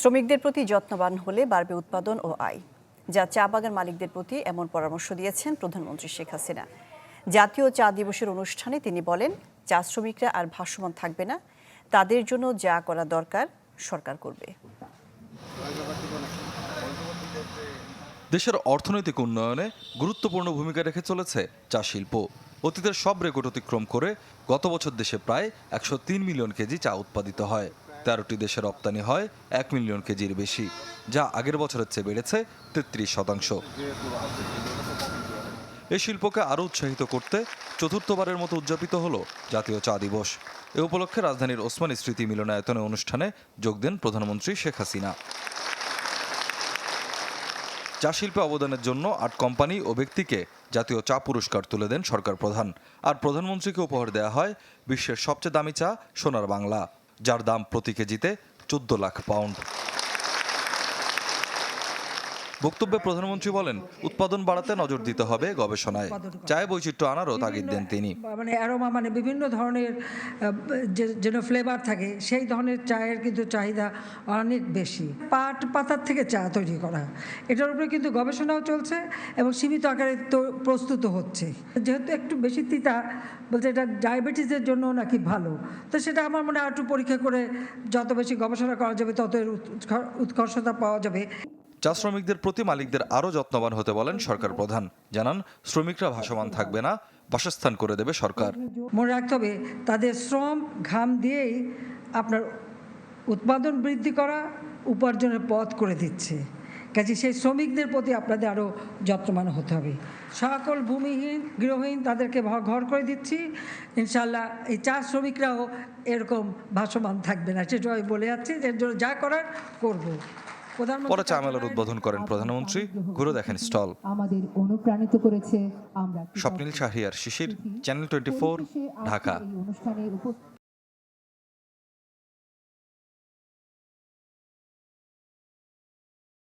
শ্রমিকদের প্রতি যত্নবান হলে বাড়বে উৎপাদন ও আয়। যা চা বাগান মালিকদের প্রতি এমন পরামর্শ দিয়েছেন প্রধানমন্ত্রী শেখ হাসিনা। জাতীয় চা দিবসের অনুষ্ঠানে তিনি বলেন, চা শ্রমিকরা আর ভাসমান থাকবে না, তাদের জন্য যা করা দরকার সরকার করবে। দেশের অর্থনৈতিক উন্নয়নে গুরুত্বপূর্ণ ভূমিকা রেখে চলেছে চা শিল্প। অতীতের সব রেকর্ড অতিক্রম করে গত বছর দেশে প্রায় একশো তিন মিলিয়ন কেজি চা উৎপাদিত হয়। তেরোটি দেশে রপ্তানি হয় এক মিলিয়ন কেজির বেশি, যা আগের বছরের চেয়ে বেড়েছে তেত্রিশ শতাংশ। এই শিল্পকে আরও উৎসাহিত করতে চতুর্থবারের মতো উদযাপিত হলো জাতীয় চা দিবস। এ উপলক্ষে রাজধানীর ওসমানী স্মৃতি মিলনায়তনে অনুষ্ঠানে যোগ দেন প্রধানমন্ত্রী শেখ হাসিনা। চা শিল্পে অবদানের জন্য আট কোম্পানি ও ব্যক্তিকে জাতীয় চা পুরস্কার তুলে দেন সরকার প্রধান। আর প্রধানমন্ত্রীকে উপহার দেওয়া হয় বিশ্বের সবচেয়ে দামি চা সোনার বাংলা। যার দাম প্রতি কেজিতে চোদ্দ লাখ পাউন্ড। বক্তব্যে প্রধানমন্ত্রী বলেন উৎপাদন বাড়াতে নজর দিতে হবে গবেষণায়। চায়ে বৈচিত্র্য আনারও তাগিদ দেন তিনি। মানে অ্যারোমা মানে বিভিন্ন ধরনের যে যেন ফ্লেভার থাকে সেই ধরনের চায়ের কিন্তু চাহিদা অনেক বেশি। পাট পাতার থেকে চা তৈরি করা এটার উপরে কিন্তু গবেষণাও চলছে এবং সীমিত আকারে তো প্রস্তুত হচ্ছে। যেহেতু একটু বেশি তিতা বলছে এটা ডায়াবেটিসের জন্য নাকি ভালো। তো সেটা আমার মনে হয় একটু পরীক্ষা করে যত বেশি গবেষণা করা যাবে তত এর উৎকর্ষতা পাওয়া যাবে। চা শ্রমিকদের প্রতি মালিকদের আরও যত্নবান হতে বলেন সরকার প্রধান। জানান, শ্রমিকরা ভাসমান থাকবে না, বাসস্থান করে দেবে সরকার। মনে রাখতে হবে, তাদের শ্রম ঘাম দিয়েই আপনার উৎপাদন বৃদ্ধি করা উপার্জনের পথ করে দিচ্ছে। কাজে সেই শ্রমিকদের প্রতি আপনাদের আরও যত্নবান হতে হবে। সকল ভূমিহীন, গৃহহীন তাদেরকে ঘর- করে দিচ্ছি। ইনশাল্লাহ এই চা শ্রমিকরাও এরকম ভাসমান থাকবে না। সেটা বলে যাচ্ছি এর জন্য যা করার করব। পরে চা মেলার উদ্বোধন করেন প্রধানমন্ত্রী। ঘুরে দেখেন স্টল। আমাদের অনুপ্রাণিত করেছে আমরা স্বপ্নীল শাহিয়ার শিশির চ্যানেল টোয়েন্টি ঢাকা।